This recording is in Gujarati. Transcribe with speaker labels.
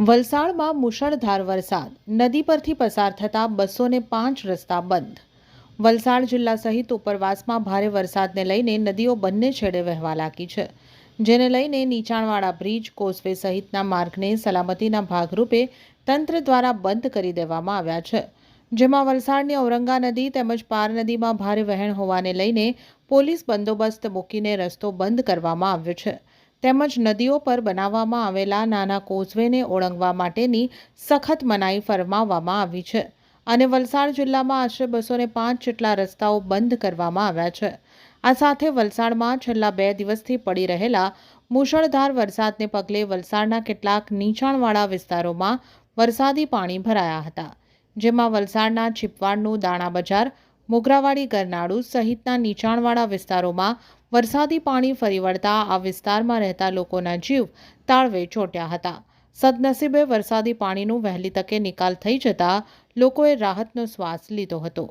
Speaker 1: વલસાડમાં મુશળધાર વરસાદ. નદી પરથી પસાર થતા બસો પાંચ રસ્તા બંધ. વલસાડ જિલ્લા સહિત ઉપરવાસમાં ભારે વરસાદને લઈને નદીઓ બંને છેડે વહેવા લાગી છે. જેને લઈને નીચાણવાળા બ્રિજ, કોસવે સહિતના માર્ગને સલામતીના ભાગરૂપે તંત્ર દ્વારા બંધ કરી દેવામાં આવ્યા છે. જેમાં વલસાડની ઔરંગા નદી તેમજ પાર નદીમાં ભારે વહેણ હોવાને લઈને પોલીસ બંદોબસ્ત મૂકીને રસ્તો બંધ કરવામાં આવ્યો છે. તેમજ નદીઓ પર બનાવવામાં આવેલા નાના કોઝવેને ઓળંગવા માટેની સખત મનાઈ ફરમાવવામાં આવી છે અને વલસાડ જિલ્લામાં આશરે બસો ને પાંચ જેટલા રસ્તાઓ બંધ કરવામાં આવ્યા છે. આ સાથે વલસાડમાં છેલ્લા બે દિવસથી પડી રહેલા મુશળધાર વરસાદને પગલે વલસાડના કેટલાક નીચાણવાળા વિસ્તારોમાં વરસાદી પાણી ભરાયા હતા, જેમાં વલસાડના છીપવાડનું દાણા બજાર મોગરાવાડી ગરનાળુ સહિતના નીચાણવાળા વિસ્તારોમાં વરસાદી પાણી ફરી વળતા આ વિસ્તારમાં રહેતા લોકોના જીવ તાળવે ચોંટ્યા હતા. સદનસીબે વરસાદી પાણીનું વહેલી તકે નિકાલ થઈ જતા લોકોએ રાહતનો શ્વાસ લીધો હતો.